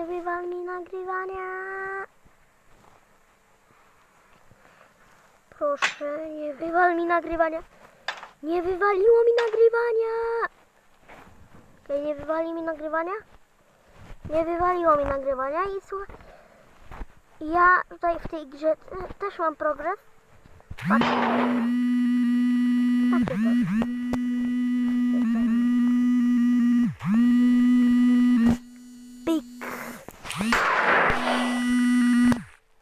nie wywal mi nagrywania. Proszę, nie wywal mi nagrywania. Nie wywaliło mi nagrywania. Okej, nie wywali mi nagrywania? Nie wywaliło mi nagrywania i słuchaj. Ja tutaj w tej grze te- też mam progres. Patrzcie. Patrzcie to. Pik.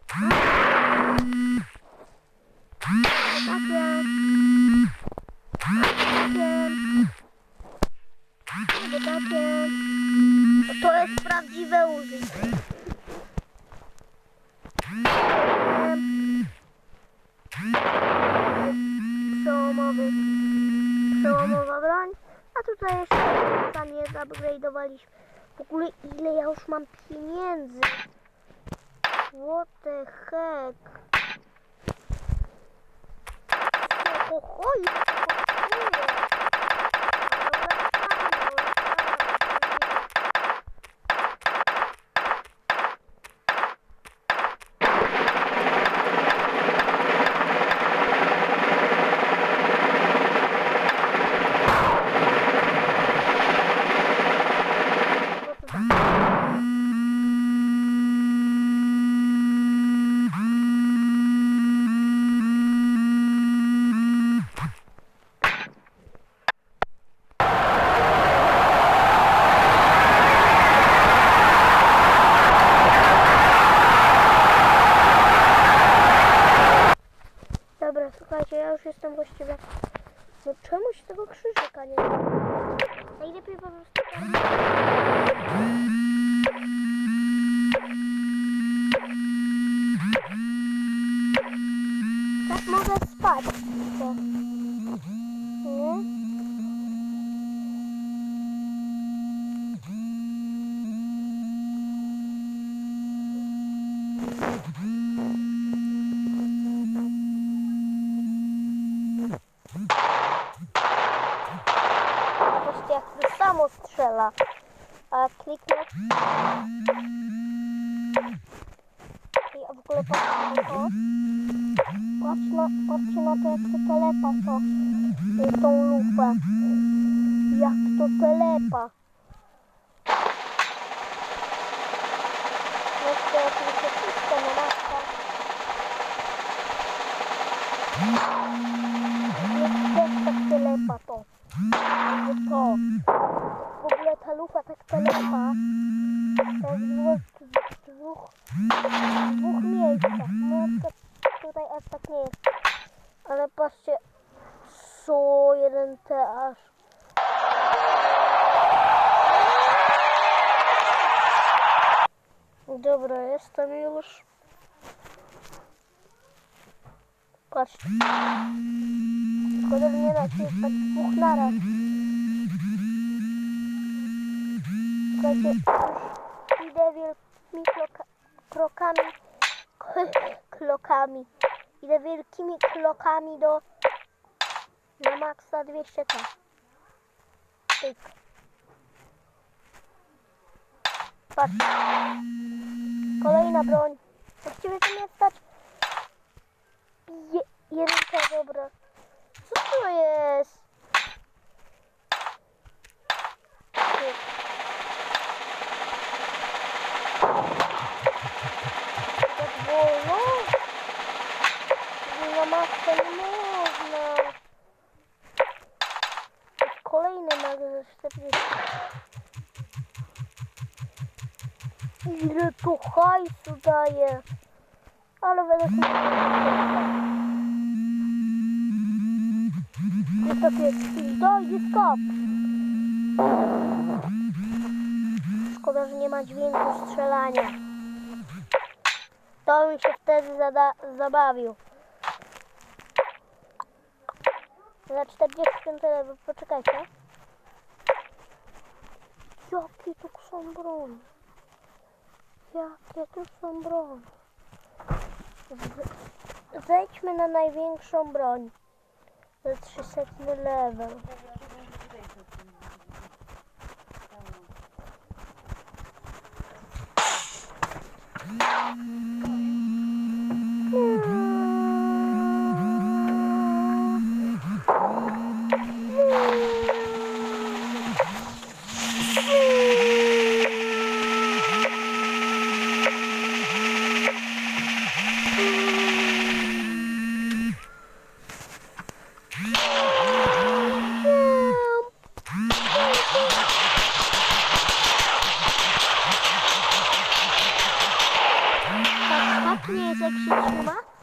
Tak jest. Tak jest. Niby tak jest. To jest prawdziwe użycie. Przełomowy. Przełomowa broń. A tutaj jeszcze tam nie zupgrade'owaliśmy. W ogóle ile ja już mam pieniędzy? What the heck? Ile to kosztuje? Dobra, tam, dobra, tam. No to tak. Dobra, słuchajcie, ja już jestem właściwie. No czemuś tego krzyżyka nie ma? Najlepiej po prostu. Tak mogę spać. To. Nie? Patrzcie, jak to strzela. A kliknę... I w ogóle patrzcie na to. Patrz na, to, jak to telepa to, y, tą lupę. Jak to telepa. Jeszcze oczywiście wszystko na maska. Jak też tak telepa to. Że to. W ogóle ta lufa tak telepa. To jest dwóch, dwóch, w dwóch miejscach. No, na przykład tutaj aż tak nie jest. Ale patrzcie, co jeden te aż. Dobra, jestem już. Patrzcie. Szkoda, że nie da się jest tak dwóch naraz. Słuchajcie, idę wielkimi kroka, krokami, klokami. Idę wielkimi klokami do na maksa 200 k. Pyk. Patrz. Kolejna broń. Właściwie to nie stać. Je, jeden K, dobra. Co to jest? Tak wolno? Na matce nie można. Kolejny za 40. Ile to hajsu daje? Ale mnie... To jest takie... Dojdzie skop! Szkoda, że nie ma dźwięku strzelania. To mi się wtedy zabawił. Za 45 level, poczekajcie. Jakie tu są broń? Jakie tu są broń? Z- Zejdźmy na największą broń. Za 300 level. Tak, tak nie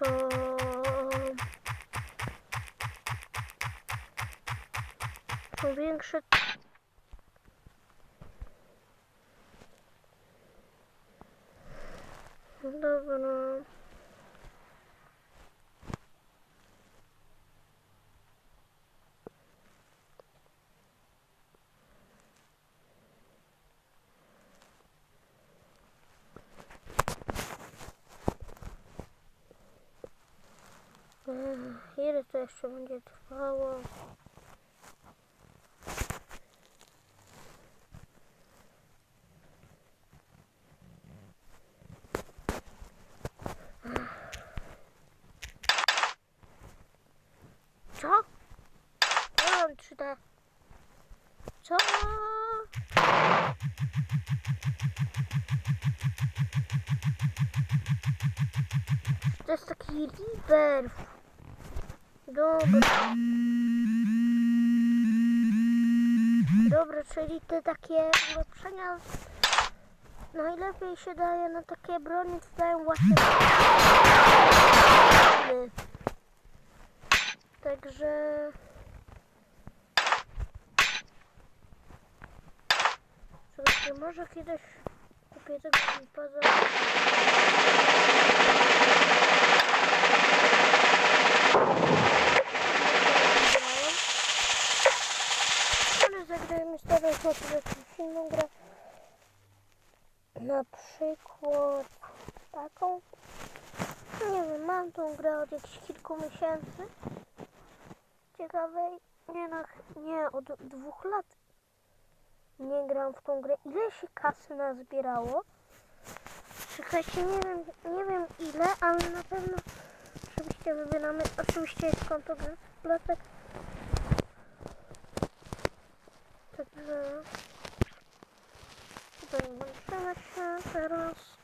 Co? Są większe Dobra. Ile to jeszcze będzie trwało? Co? Ja mam 3D. Co? To jest taki. Dobra. Dobra, czyli te takie ulepszenia najlepiej się daje na takie broni, co dają właśnie Także... Słuchajcie, może kiedyś kupię tego pada. Ale chociaż jakąś inną grę. Na przykład taką. Nie wiem, mam tą grę od jakichś kilku miesięcy. Ciekawej. Nie no, nie, od dwóch lat nie gram w tą grę. Ile się kasy nazbierało? Czekajcie, nie wiem, nie wiem ile, ale na pewno oczywiście wybieramy, oczywiście jest konto gry. Także tutaj włączymy się teraz.